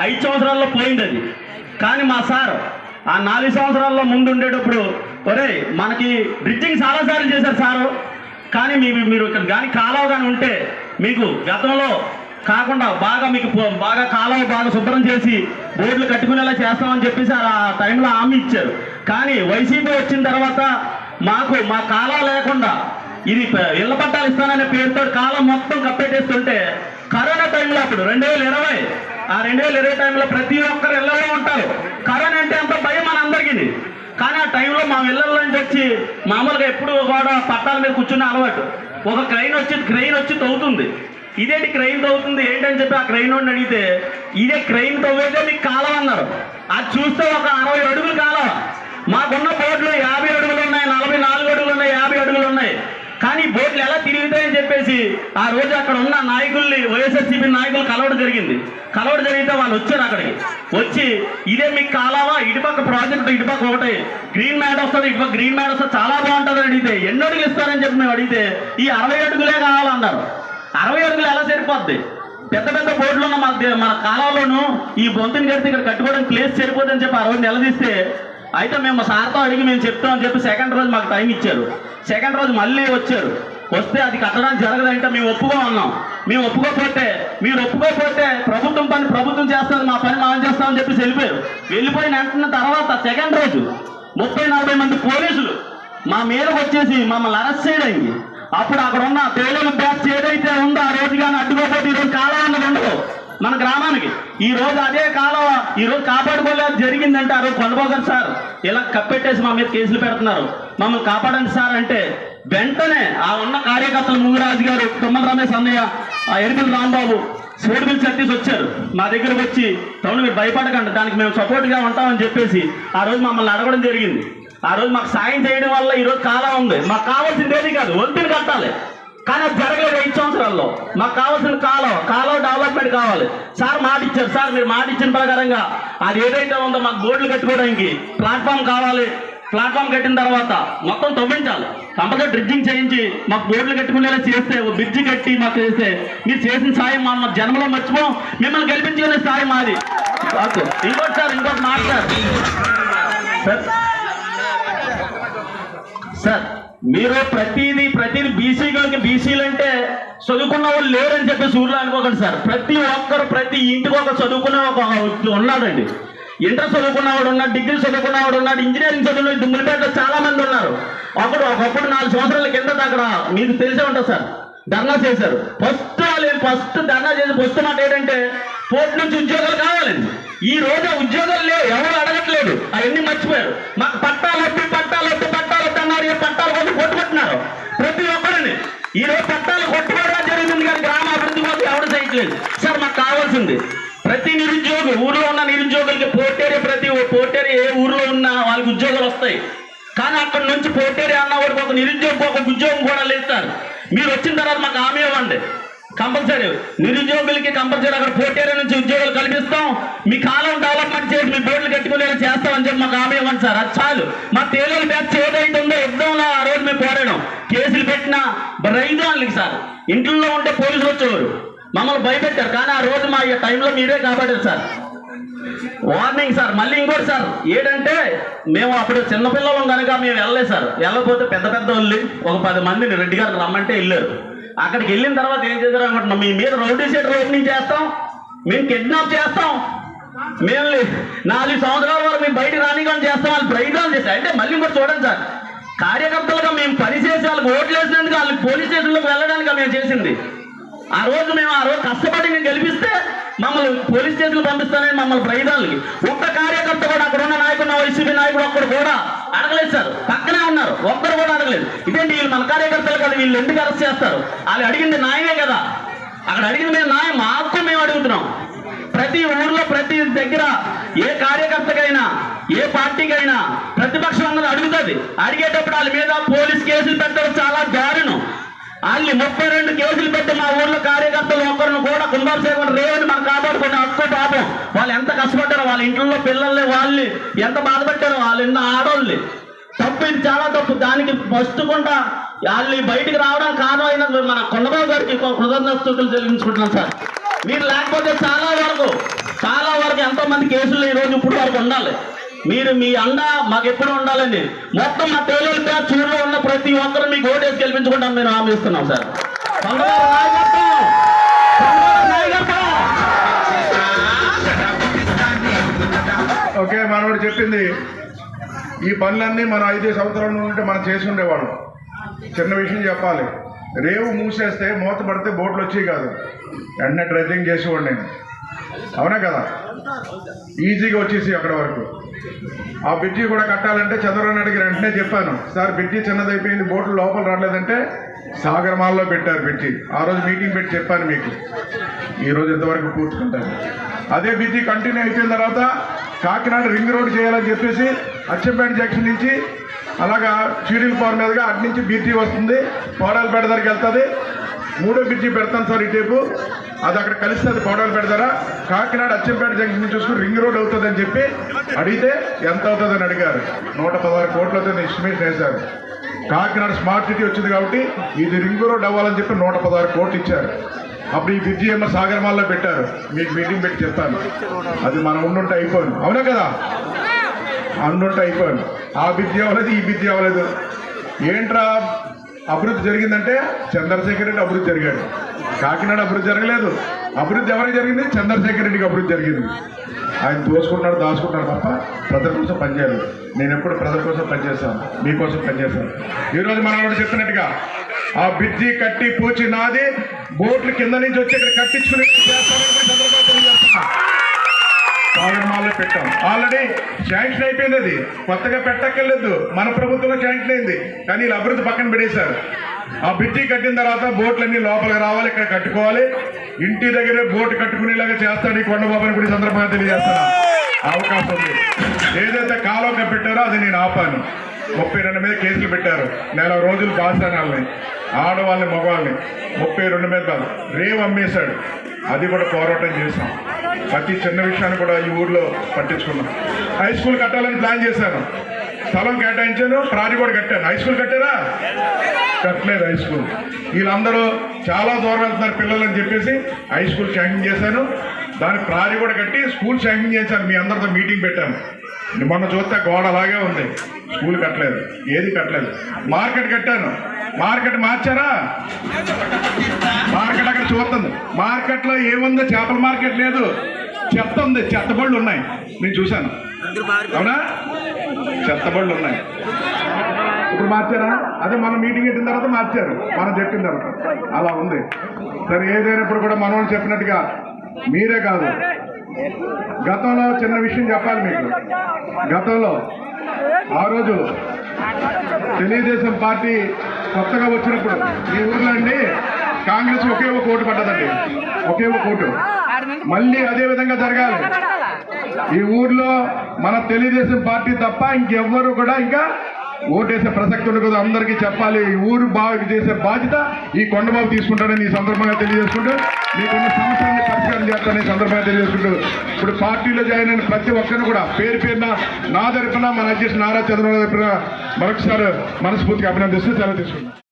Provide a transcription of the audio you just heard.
ఐదు సంవత్సరాల్లో పోయింది అది కానీ మా సార్ ఆ నాలుగు సంవత్సరాల్లో ముందు ఉండేటప్పుడు ఒరే మనకి బ్రిడ్జింగ్ చాలాసార్లు చేశారు సారు. కానీ మీ మీరు ఇక్కడ కానీ కాలువ కానీ ఉంటే మీకు గతంలో కాకుండా బాగా మీకు బాగా కాలువ బాగా శుభ్రం చేసి బోర్డులు కట్టుకునేలా చేస్తామని చెప్పేసి ఆ టైంలో హామీ ఇచ్చారు. కానీ వైసీపీ వచ్చిన తర్వాత మాకు మా కాలం లేకుండా ఇది ఇళ్ళ పట్టాలు ఇస్తాననే పేరుతో కాలం మొత్తం కప్పెట్టేస్తుంటే కరోనా టైంలో అప్పుడు రెండు వేల ఇరవై ఆ రెండు వేల ఇరవై టైంలో ప్రతి ఒక్కరు ఇళ్ళలో ఉంటారు. కరోనా అంటే అంత భయం మన అందరికీ. కానీ ఆ టైంలో మా ఇళ్ళలో నుంచి వచ్చి మామూలుగా ఎప్పుడు కూడా పట్టాల మీద కూర్చునే అలవాటు. ఒక క్రైన్ వచ్చి క్రెయిన్ వచ్చి తవ్వుతుంది. ఇదేంటి క్రెయిన్ తవ్వుతుంది ఏంటని చెప్పి ఆ క్రైమ్ వాడిని అడిగితే ఇదే క్రెయిన్ తవ్వేదే మీకు కాలం అన్నారు. అది చూస్తే ఒక అరవై అడుగులు కాలం. మాకున్న బోట్లు యాభై అడుగులు ఉన్నాయి నలభై నాలుగు అడుగులు ఉన్నాయి యాభై అడుగులు ఉన్నాయి. కానీ బోట్లు ఎలా తిరుగుతాయని చెప్పేసి ఆ రోజు అక్కడ ఉన్న నాయకుల్ని వైఎస్ఆర్సీపీ నాయకులు కలవడం జరిగింది. కలవడం జరిగితే వాళ్ళు వచ్చారు అక్కడికి. వచ్చి ఇదే మీకు కాలావా ఇటుపక్క ప్రాజెక్ట్ ఇటుపక్క ఒకటి. గ్రీన్ మ్యాట్ వస్తుంది ఇటుపక్క గ్రీన్ మ్యాట్ వస్తుంది చాలా బాగుంటుంది అని అడిగితే ఎన్ని అడుగులు ఇస్తారని చెప్పి మేము అడిగితే ఈ అరవై అడుగులే కావాలన్నారు. అరవై అడుగులు ఎలా సరిపోద్ది? పెద్ద పెద్ద బోర్డులు ఉన్న మన మన కాలంలోనూ ఈ బొంతుని కడితే ఇక్కడ కట్టుకోవడానికి ప్లేస్ సరిపోదని చెప్పి ఆ రోజు నిలదీస్తే అయితే మేము సార్తో అడిగి మేము చెప్తామని చెప్పి సెకండ్ రోజు మాకు టైం ఇచ్చారు. సెకండ్ రోజు మళ్ళీ వచ్చారు. వస్తే అది కట్టడానికి జరగదంటే మేము ఒప్పుకో ఉన్నాం మేము ఒప్పుకోకపోతే మీరు ఒప్పుకోకపోతే ప్రభుత్వం పని ప్రభుత్వం చేస్తుంది మా పని మనం చేస్తామని చెప్పేసి వెళ్ళిపోయారు. వెళ్ళిపోయిన అంటున్న తర్వాత సెకండ్ రోజు ముప్పై నలభై మంది పోలీసులు మా మీదకి వచ్చేసి మమ్మల్ని అరెస్ట్ చేయడానికి అప్పుడు అక్కడ ఉన్న తేలిన బ్యాచ్ ఏదైతే ఉందో ఆ రోజు కానీ అడ్డుకోపోతే ఈరోజు కాలం అన్నది ఉండదు మన గ్రామానికి. ఈ రోజు అదే కాలం ఈ రోజు కాపాడుకోలేదు జరిగిందంటే ఆ రోజు కొండపోగారు సార్. ఇలా కప్పెట్టేసి మా మీద కేసులు పెడుతున్నారు. మమ్మల్ని కాపాడండి సార్ అంటే వెంటనే ఆ ఉన్న కార్యకర్తలు ముంగరాజు గారు తుమ్మల రమేష్ అన్నయ్య ఆ ఎరిపిల్ రాంబాబు సోడిపిల్ సర్టీస్ వచ్చారు. మా దగ్గరకు వచ్చి తమ్ముడు మీరు భయపడకండి దానికి మేము సపోర్ట్గా ఉంటామని చెప్పేసి ఆ రోజు మమ్మల్ని అడగడం జరిగింది. ఆ రోజు మాకు సాయం చేయడం వల్ల ఈరోజు కాలం ఉంది. మాకు కావాల్సింది ఏది కాదు వంతుని కట్టాలి. కానీ అది జరగలేదు ఐదు సంవత్సరాల్లో. మాకు కావాల్సిన కాలం కాలం డెవలప్మెంట్ కావాలి. సార్ మాట ఇచ్చారు సార్ మీరు మాట ఇచ్చిన ప్రకారంగా అది ఏదైతే ఉందో మాకు బోర్డులు కట్టుకోవడానికి ప్లాట్ఫామ్ కావాలి. ప్లాట్ఫామ్ కట్టిన తర్వాత మొత్తం తవ్వించాలి. కంపల్సరీ డ్రిడ్జింగ్ చేయించి మాకు బోర్డులు కట్టుకునేలా చేస్తే ఓ బ్రిడ్జి కట్టి మాకు చేస్తే మీరు చేసిన సాయం మా మా జన్మలో మర్చిపోం. మిమ్మల్ని గెలిపించుకునే సాయం మాది. ఇంకోటి సార్ ఇంకోటి మాట సార్ సార్ మీరు ప్రతిదీ ప్రతిదీ బీసీ బీసీలు అంటే చదువుకున్న వాళ్ళు లేరని చెప్పి సూర్యులు అనుకోకండి సార్. ప్రతి ఒక్కరు ప్రతి ఇంటికి ఒక చదువుకునే ఒక ఉన్నాడండి. ఇంటర్ చదువుకున్నవాడు ఉన్నాడు డిగ్రీ చదువుకున్నవాడు ఉన్నాడు ఇంజనీరింగ్ చదువుకున్న దుమ్ములపేట చాలా మంది ఉన్నారు. అప్పుడు ఒకప్పుడు నాలుగు సంవత్సరాల కింద అక్కడ మీకు తెలిసే ఉంటుంది సార్. ధర్నా చేశారు. ఫస్ట్ వాళ్ళు ఫస్ట్ ధర్నా చేసి ఫస్ట్ మాట ఏంటంటే పోర్టు నుంచి ఉద్యోగాలు కావాలండి. ఈ రోజు ఉద్యోగాలు లేవు ఎవరు అడగట్లేదు. అవన్నీ మర్చిపోయారు. మాకు పట్టాలు వద్దు పట్టాలు కొట్టి కొట్టుకుంటున్నారు. ప్రతి ఒక్కరిని. ఈ రోజు పట్టాలు కొట్టుకోవడం జరిగింది కానీ గ్రామ అభివృద్ధి కోసం ఎవరు చేయట్లేదు సార్ మాకు కావాల్సింది ప్రతి నిరుద్యోగి ఊర్లో ఉన్న నిరుద్యోగులకి పోటేరే ప్రతి పోటేరి ఏ ఊర్లో ఉన్నా వాళ్ళకి ఉద్యోగాలు వస్తాయి. కానీ అక్కడ నుంచి పోటేరే అన్న వాడికి ఒక నిరుద్యోగి ఒక ఉద్యోగం కూడా లేదు సార్. మీరు వచ్చిన తర్వాత మాకు హామీ ఇవ్వండి. కంపల్సరీ నిరుద్యోగులకి కంపల్సరీ అక్కడ పోటేరి నుంచి ఉద్యోగాలు కల్పిస్తాం. మీ కాలం డెవలప్మెంట్ చేసి మీ బోర్డులు కట్టుకునేలా చేస్తామని చెప్పి మాకు హామీ ఇవ్వండి సార్. అది చాలు. మా తేలియలు బ్యాచ్ ఏదైతే ఉందో యుద్ధంలో ఆ రోజు మేము పోరాడాం. కేసులు పెట్టిన రైతు వాళ్ళకి సార్. ఇంట్లో ఉంటే పోలీసులు వచ్చేవారు. మమ్మల్ని భయపెట్టారు. కానీ ఆ రోజు మా టైంలో మీరే కాపాడారు సార్. Warning sir. మళ్ళీ ఇంకోటి సార్. ఏంటంటే మేము అప్పుడు చిన్నపిల్లలం కనుక మేము వెళ్ళలేదు సార్. వెళ్ళకపోతే పెద్ద పెద్ద వాళ్ళు ఒక పది మందిని రెడ్డి గారు రమ్మంటే వెళ్ళారు. అక్కడికి వెళ్ళిన తర్వాత ఏం చేశారు అనుకుంటున్నాం మీ మీద రౌడీ షీటర్ ఓపెనింగ్ చేస్తాం మేము కిడ్నాప్ చేస్తాం. మేము నాలుగు సంవత్సరాల వరకు మేము బయట రానికొని చేస్తాం. వాళ్ళు ప్రయత్నాలు చేశారు. అంటే మళ్ళీ కూడా చూడండి సార్. కార్యకర్తలుగా మేము పనిచేసి వాళ్ళకి ఓట్లు వేసినందుకు వాళ్ళకి పోలీస్ స్టేషన్లోకి వెళ్ళడానికి మేము చేసింది. ఆ రోజు మేము ఆ రోజు కష్టపడి మేము గెలిపిస్తే మమ్మల్ని పోలీస్ స్టేషన్లు పంపిస్తానని మమ్మల్ని ప్రయోజనాలకి ఒక్క కార్యకర్త కూడా అక్కడ ఉన్న వైసీపీ నాయకుడు ఒక్కడు కూడా అడగలేదు సార్. పక్కనే ఉన్నారు. ఒక్కరు కూడా అడగలేదు. ఇదేంటి వీళ్ళు మన కార్యకర్తలు కదా వీళ్ళు ఎందుకు అరెస్ట్ చేస్తారు? వాళ్ళు అడిగింది న్యాయమే కదా. అక్కడ అడిగింది మేము న్యాయం మాకు మేము అడుగుతున్నాం. ప్రతి ఊర్లో ప్రతి దగ్గర ఏ కార్యకర్తకైనా ఏ పార్టీకైనా ప్రతిపక్షం అన్నది అడుగుతుంది. అడిగేటప్పుడు వాళ్ళ మీద పోలీస్ కేసులు పెట్టడం చాలా దారుణం. వాళ్ళు ముప్పై రెండు కేసులు పెట్టి మా ఊర్లో కార్యకర్తలు ఒకరిని కూడా కుంభాభిషేకం రేవని మనం కాపాడుకున్న హక్కు పాపం. వాళ్ళు ఎంత కష్టపడ్డారో వాళ్ళ ఇంట్లో పిల్లల్ని వాళ్ళని ఎంత బాధపెట్టారో వాళ్ళు ఇన్న ఆడోళ్ళని. తప్పు ఇది చాలా తప్పు. దానికి ఫస్ట్ వాళ్ళు బయటికి రావడం కారణం అయిన మన కొండబాబు గారికి కృతజ్ఞతలు చెల్లించుకుంటున్నాం సార్. మీరు లేకపోతే చాలా వరకు చాలా వరకు ఎంతో మంది కేసులు ఈ రోజు ఇప్పుడు వరకు ఉండాలి. మీరు మీ అండ మాకు ఎప్పుడు ఉండాలండి? మొత్తం మా తేలిక ప్రతి ఒక్కరు మీకు ఓటేసి గెలిపించుకుంటాం మేము హామీ ఇస్తున్నాం సార్. ఓకే మనోడు చెప్పింది. ఈ పనులన్నీ మనం ఐదు సంవత్సరాల నుండి మనం చేసి ఉండేవాడు చిన్న విషయం చెప్పాలి. రేవు మూసేస్తే మూత పడితే బోట్లు వచ్చేవి కాదు. వెంటనే డ్రెడ్జింగ్ చేసేవాడు నేను. అవునా కదా? ఈజీగా వచ్చేసి అక్కడ వరకు. ఆ బ్రిడ్జి కూడా కట్టాలంటే చంద్రబాబు నాయుడుకి వెంటనే చెప్పాను. సార్ బ్రిడ్జి చిన్నదైపోయింది బోట్లు లోపల రావట్లేదంటే సాగరమాల్లో పెట్టారు బ్రిడ్జి. ఆ రోజు మీటింగ్ పెట్టి చెప్పాను మీకు. ఈరోజు ఇంతవరకు పూర్చుకుంటాను అదే బ్రిడ్జి కంటిన్యూ అయిపోయిన తర్వాత కాకినాడ రింగ్ రోడ్ చేయాలని చెప్పేసి అచ్చంపేట జంక్షన్ నుంచి అలాగా చీడీల పవర్ మీదుగా అటు నుంచి బీటీ వస్తుంది. పోడాలపేట దగ్గరికి వెళ్తుంది. మూడో బ్రిడ్జి పెడతాను సార్ ఇటేపు అది అక్కడ కలిసి అది పౌడర్ పెడతారా? కాకినాడ అచ్చంపేట జంక్షన్ చూసుకుని రింగ్ రోడ్ అవుతుంది అని చెప్పి అడిగితే ఎంత అవుతుందని అడిగారు. నూట పదహారు కోట్లు అవుతుంది ఎస్టిమేషన్ వేశారు కాకినాడ స్మార్ట్ సిటీ వచ్చింది కాబట్టి ఇది రింగ్ రోడ్ అవ్వాలని చెప్పి నూట పదహారు కోట్లు ఇచ్చారు. అప్పుడు ఈ బ్రిడ్జి ఏమో సాగరమాల్లో పెట్టారు. మీకు మీటింగ్ పెట్టి చెప్తాను. అది మనం ఉండుంటే అయిపోయింది అవునా కదా? ఉండుంటే అయిపోయింది ఆ బ్రిడ్జి అవ్వలేదు ఈ బ్రిడ్జి అవ్వలేదు. ఏంట్రా? అభివృద్ధి జరిగిందంటే చంద్రశేఖర్ రెడ్డి అభివృద్ధి జరిగాడు. కాకినాడ అభివృద్ధి జరగలేదు. అభివృద్ధి ఎవరికి జరిగింది? చంద్రశేఖర్ రెడ్డికి అభివృద్ధి జరిగింది. ఆయన దోసుకుంటాడు దాచుకుంటాడు తప్ప ప్రజల కోసం పనిచేయలేదు నేను ఎప్పుడు ప్రజల కోసం పనిచేస్తాను మీకోసం పనిచేశాను ఈరోజు మనం కూడా చెప్పినట్టుగా ఆ బిజ్జి కట్టి పూచి నాది బోట్లు కింద నుంచి వచ్చి ఇక్కడ కట్టించుకుని చేస్తానని పెట్టాం. ఆల్రెడీ శాంక్షన్ అయిపోయింది అది. కొత్తగా పెట్టక్కర్లేదు. మన ప్రభుత్వంలో శాంక్షన్ అయింది. కానీ వీళ్ళు అభివృద్ధి పక్కన పెడేశారు ఆ బ్రిడ్జి కట్టిన తర్వాత బోట్లన్నీ లోపలికి రావాలి ఇక్కడ కట్టుకోవాలి. ఇంటి దగ్గరే బోటు కట్టుకునేలాగా చేస్తాడు ఈ కొండబాబుని కూడా సందర్భంగా తెలియజేస్తాను అవకాశం ఉంది. ఏదైతే కాలువ పెట్టారో అది నేను ఆపాను. ముప్పై రెండు మీద కేసులు పెట్టారు. నెల రోజులు బాసానాలని ఆడవాళ్ళని మగవాళ్ళని. ముప్పై రెండు మీద రేవ్ అమ్మేశాడు. అది కూడా పోరాటం చేశాం. ప్రతి చిన్న విషయాన్ని కూడా ఈ ఊర్లో పట్టించుకున్నాం. హై స్కూల్ కట్టాలని ప్లాన్ చేశాను. స్థలం కేటాయించాను ప్రాణి కూడా కట్టాను. హై స్కూల్ కట్టారా? కట్టలేదు హై స్కూల్ వీళ్ళందరూ చాలా దూరం వెళ్తున్నారు పిల్లలు అని చెప్పేసి హై స్కూల్ శాంక్షన్ చేశాను. దాని ప్రాణి కూడా కట్టి స్కూల్ శాంక్షన్ చేశాను. మీ అందరితో మీటింగ్ పెట్టాను. మొన్న చూస్తే గోడ అలాగే ఉంది. స్కూల్ కట్టలేదు. ఏది కట్టలేదు. మార్కెట్ కట్టాను. మార్కెట్ మార్చారా? మార్కెట్ అక్కడ చూస్తుంది. మార్కెట్లో ఏముందో చేపల మార్కెట్ లేదు. చెత్త ఉంది. చెత్త బళ్ళు ఉన్నాయి. నేను చూశాను. అవునా? చెత్త బళ్ళు ఉన్నాయి. ఇప్పుడు మార్చారా? అదే మనం మీటింగ్ పెట్టిన తర్వాత మార్చారు. మనం చెప్పిన తర్వాత. అలా ఉంది. సరే ఏదైనప్పుడు కూడా మనం చెప్పినట్టుగా మీరే కాదు. గతంలో చిన్న విషయం చెప్పాలి మీకు. గతంలో ఆ రోజు తెలుగుదేశం పార్టీ కొత్తగా వచ్చినప్పుడు ఈ ఊర్లో అండి కాంగ్రెస్ ఒకే ఒక ఓటు పడ్డదండి. ఒకే ఒక ఓటు. మళ్ళీ అదే విధంగా జరగాలి. ఈ ఊర్లో మన తెలుగుదేశం పార్టీ తప్ప ఇంకెవ్వరు కూడా ఇంకా ఓటేసే ప్రసక్తి ఉండదు అందరికీ చెప్పాలి ఈ ఊరు బాగు చేసే బాధ్యత ఈ కొండబాబు తీసుకుంటాడని ఈ సందర్భంగా తెలియజేసుకుంటూ మీకున్న సమస్యలను జాయిన్ చేస్తానని సందర్భంగా తెలియజేసుకుంటూ ఇప్పుడు పార్టీలో జాయిన్ అయిన ప్రతి ఒక్కరిని కూడా పేరు పేరున నా తరపున మన అధ్యక్షుడు నారా చంద్రబాబు తరపున మరొకసారి మనస్ఫూర్తిగా అభినందిస్తూ సెలవు తీసుకుంటాం